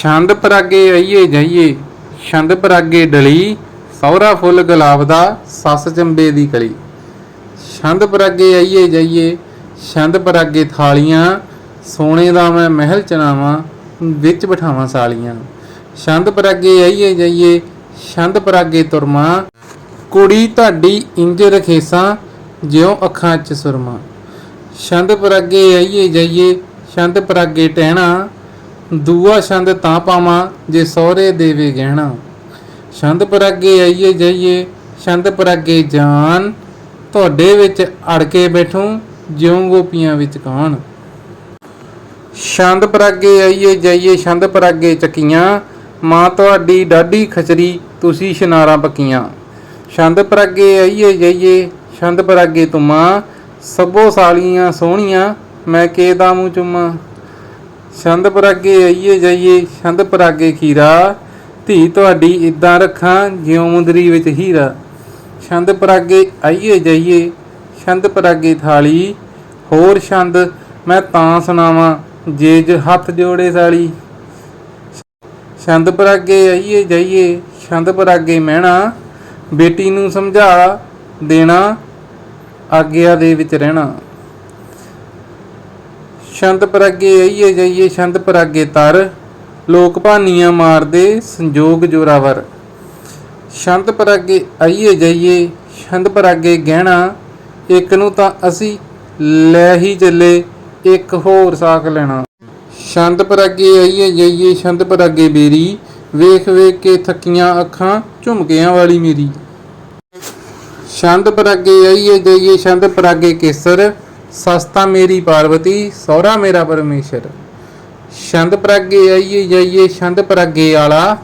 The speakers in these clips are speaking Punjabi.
ਛੰਦ ਪਰਾਗੇ ਆਈਏ ਜਾਈਏ, ਛੰਦ ਪਰਾਗੇ ਡਲੀ ਸੌਰਾ ਫੁੱਲ ਗੁਲਾਬ ਦਾ ਸੱਸ ਚੰਬੇ ਦੀ ਕਲੀ। ਛੰਦ ਪਰਾਗੇ ਆਈਏ ਜਾਈਏ, ਛੰਦ ਪਰਾਗੇ ਥਾਲੀਆਂ, ਸੋਨੇ ਦਾ ਮੈਂ ਮਹਿਲ ਚਨਾਵਾਂ ਵਿੱਚ ਬਿਠਾਵਾਂ ਸਾਲੀਆਂ। ਛੰਦ ਪਰਾਗੇ ਆਈਏ ਜਾਈਏ, ਛੰਦ ਪਰਾਗੇ ਤੁਰਮਾ, ਕੁੜੀ ਤੁਹਾਡੀ ਇੰਜ ਰਖੇਸਾਂ, ਜਿਉ ਅੱਖਾਂ 'ਚ ਸੁਰਮਾ। ਛੰਦ ਪਰਾਗੇ ਆਈਏ ਜਾਈਏ, ਛੰਦ ਪਰਾਗੇ ਟਹਿਣਾ ਦੂਆ ਛੰਦ ਤਾਂ ਪਾਵਾਂ ਜੇ ਸਹੁਰੇ ਦੇਵੇ ਗਹਿਣਾ। ਛੰਦ ਪਰਾਗੇ ਆਈਏ ਜਾਈਏ, ਛੰਦ ਪਰਾਗੇ ਜਾਨ। ਤੁਹਾਡੇ ਵਿੱਚ ਅੜ ਕੇ ਬੈਠੂ, ਜਿਉਂ ਗੋਪੀਆਂ ਵਿੱਚ ਕਾਣ। ਛੰਦ ਪਰਾਗੇ ਆਈਏ ਜਾਈਏ, ਛੰਦ ਪਰਾਗੇ ਚੱਕੀਆਂ। ਮਾਂ ਤੁਹਾਡੀ ਡਾਢੀ ਖਚਰੀ, ਤੁਸੀਂ ਸ਼ਨਾਰਾਂ ਪੱਕੀਆਂ। ਛੰਦ ਪਰਾਗੇ ਆਈਏ ਜਾਈਏ, ਛੰਦ ਪਰਾਗੇ ਤੁਮਾ ਸਭੋ ਸਾਲੀਆਂ ਸੋਹਣੀਆਂ, ਮੈਂ ਕੇ ਦਾ ਮੂੰਹ ਚੁੰਮਾ? ਛੰਦ ਪਰਾਗੇ ਆਈਏ ਜਾਈਏ, ਛੰਦ ਪਰਾਗੇ ਖੀਰਾ। ਧੀ ਤੁਹਾਡੀ ਇਦਾਂ ਰੱਖਾਂ ਜਿਉਂ ਮੁੰਦਰੀ ਵਿੱਚ ਹੀਰਾ। ਛੰਦ ਪਰਾਗੇ ਆਈਏ ਜਾਈਏ, ਛੰਦ ਪਰਾਗੇ ਥਾਲੀ। ਹੋਰ ਛੰਦ ਮੈਂ ਤਾਂ ਸੁਣਾਵਾਂ ਜੇ ਜ ਹੱਥ ਜੋੜੇ ਸਾਲੀ। ਛੰਦ ਪਰਾਗੇ ਆਈਏ ਜਾਈਏ, ਛੰਦ ਪਰਾਗੇ ਮਹਿਣਾ। ਬੇਟੀ ਨੂੰ ਸਮਝਾ ਦੇਣਾ, ਆਗਿਆ ਦੇ ਵਿੱਚ ਰਹਿਣਾ। ਛੰਦ ਪਰਾਗੇ ਆਈਏ ਜਾਈਏ ਛੰਦ ਪਰਾਗੇ ਤਰ, ਲੋਕ ਭਾਨੀਆਂ ਮਾਰਦੇ ਸੰਜੋਗ ਜੋਰਾਵਰ। ਛੰਦ ਪਰਾਗੇ ਆਈਏ ਜਾਈਏ, ਛੰਦ ਪਰਾਗੇ ਗਹਿਣਾ, ਇੱਕ ਨੂੰ ਤਾਂ ਅਸੀਂ ਲੈ ਹੀ ਚੱਲੇ, ਇੱਕ ਹੋਰ ਸਾਕ ਲੈਣਾ। ਛੰਦ ਪਰਾਗੇ ਆਈਏ ਜਾਈਏ, ਛੰਦ ਪਰਾਗੇ ਬੇਰੀ, ਵੇਖ ਵੇਖ ਕੇ ਥੱਕੀਆਂ ਅੱਖਾਂ ਝੁਮਕਿਆਂ ਵਾਲੀ ਮੇਰੀ। ਛੰਦ ਪਰਾਗੇ ਆਈਏ ਜਾਈਏ, ਛੰਦ ਪਰਾਗੇ ਕੇਸਰ ਸਸਤਾ ਮੇਰੀ ਪਾਰਵਤੀ, ਸਹੁਰਾ ਮੇਰਾ ਪਰਮੇਸ਼ਰ। ਛੰਦ ਪਰਾਗੇ ਆਈਏ, ਜਾਈਏ ਛੰਦ ਪਰਾਗੇ ਆਲਾ।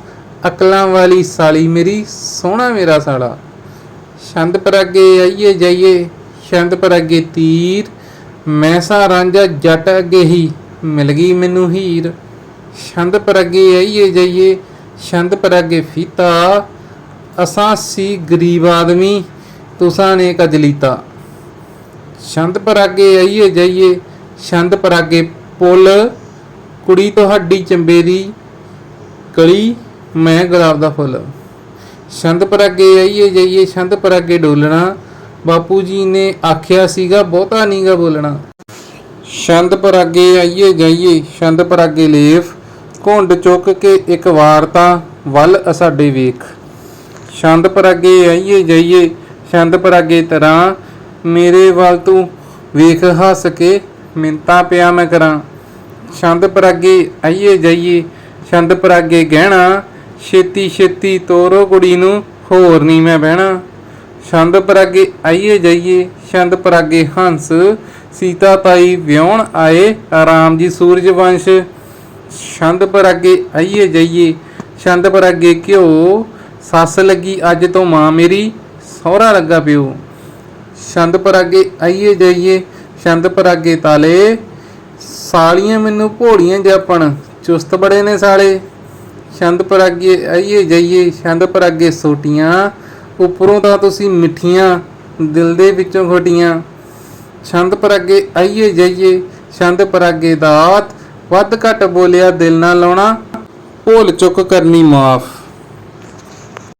ਅਕਲਾਂ ਵਾਲੀ ਸਾਲੀ ਮੇਰੀ, ਸੋਹਣਾ ਮੇਰਾ ਸਾਲਾ। ਛੰਦ ਪਰਾਗੇ ਆਈਏ, ਜਾਈਏ ਛੰਦ ਪਰਾਗੇ ਤੀਰ। ਮੈਸਾ ਰਾਂਝਾ ਜੱਟ ਅੱਗੇ ਹੀ, ਮਿਲ ਗਈ ਮੈਨੂੰ ਹੀਰ। ਛੰਦ ਪਰਾਗੇ ਆਈਏ, ਜਾਈਏ ਛੰਦ ਪਰਾਗੇ ਫੀਤਾ। ਅਸਾਂ ਸੀ ਗਰੀਬ ਆਦਮੀ, ਤੁਸਾਂ ਨੇ ਕਜਲੀਤਾ ਛੰਦ ਪਰਾਗੇ ਆਈਏ ਜਾਈਏ, ਛੰਦ ਪਰਾਗੇ ਪੁੱਲ, ਕੁੜੀ ਤੁਹਾਡੀ ਚੰਬੇ ਦੀ ਕਲੀ, ਮੈਂ ਗੁਲਾਬ ਦਾ ਫੁੱਲ। ਛੰਦ ਪਰਾਗੇ ਆਈਏ ਜਾਈਏ, ਛੰਦ ਪਰਾਗੇ ਡੋਲਣਾ। ਬਾਪੂ ਜੀ ਨੇ ਆਖਿਆ ਸੀਗਾ, ਬਹੁਤਾ ਨਹੀਂਗਾ ਬੋਲਣਾ। ਛੰਦ ਪਰਾਗੇ ਆਈਏ ਜਾਈਏ, ਛੰਦ ਪਰਾਗੇ ਲੇਫ ਘੁੰਡ ਚੁੱਕ ਕੇ ਇੱਕ ਵਾਰ ਤਾਂ ਵੱਲ ਅਸਾਡੇ ਵੇਖ। ਛੰਦ ਪਰਾਗੇ ਆਈਏ ਜਾਈਏ, ਛੰਦ ਪਰਾਗੇ ਤਰ੍ਹਾਂ ਮੇਰੇ ਵੱਲ ਤੂੰ ਵੇਖ, ਹੱਸ ਕੇ ਮਿੰਤਾ ਪਿਆ ਮੈਂ ਕਰਾਂ। ਛੰਦ ਪਰਾਗੇ ਆਈਏ ਜਾਈਏ, ਛੰਦ ਪਰਾਗੇ ਗਹਿਣਾ, ਛੇਤੀ ਛੇਤੀ ਤੋਰੋ ਕੁੜੀ ਨੂੰ, ਹੋਰ ਨਹੀਂ ਮੈਂ ਬਹਿਣਾ। ਛੰਦ ਪਰਾਗੇ ਆਈਏ ਜਾਈਏ, ਛੰਦ ਪਰਾਗੇ ਹੰਸ, ਸੀਤਾ ਤਾਈ ਵਿਆਹਣ ਆਏ ਆਰਾਮ ਜੀ ਸੂਰਜ ਵੰਸ਼। ਛੰਦ ਪਰਾਗੇ ਆਈਏ ਜਾਈਏ, ਛੰਦ ਪਰਾਗੇ ਘਿਓ, ਸੱਸ ਲੱਗੀ ਅੱਜ ਤੋਂ ਮਾਂ ਮੇਰੀ, ਸਹੁਰਾ ਲੱਗਾ ਪਿਓ। ਛੰਦ ਪਰਾਗੇ ਆਈਏ ਜਾਈਏ ਛੰਦ ਪਰਾਗੇ ਤਾਲੇ। ਸਾਲੀਆਂ ਮੈਨੂੰ ਭੋੜੀਆਂ ਜਾਪਣ, ਚੁਸਤ ਬੜੇ ਨੇ ਸਾਲੇ। ਛੰਦ ਪਰਾਗੇ ਆਈਏ ਜਾਈਏ ਛੰਦ ਪਰਾਗੇ ਸੋਟੀਆਂ। ਉੱਪਰੋਂ ਤਾਂ ਤੁਸੀਂ ਮਿੱਠੀਆਂ, ਦਿਲ ਦੇ ਵਿੱਚੋਂ ਖੋਟੀਆਂ। ਛੰਦ ਪਰਾਗੇ ਆਈਏ ਜਾਈਏ ਛੰਦ ਪਰਾਗੇ ਦਾਤ। ਵੱਧ ਘੱਟ ਬੋਲਿਆ ਦਿਲ ਨਾ ਲਾਉਣਾ। ਭੋਲ ਚੁੱਕ ਕਰਨੀ ਮਾਫ।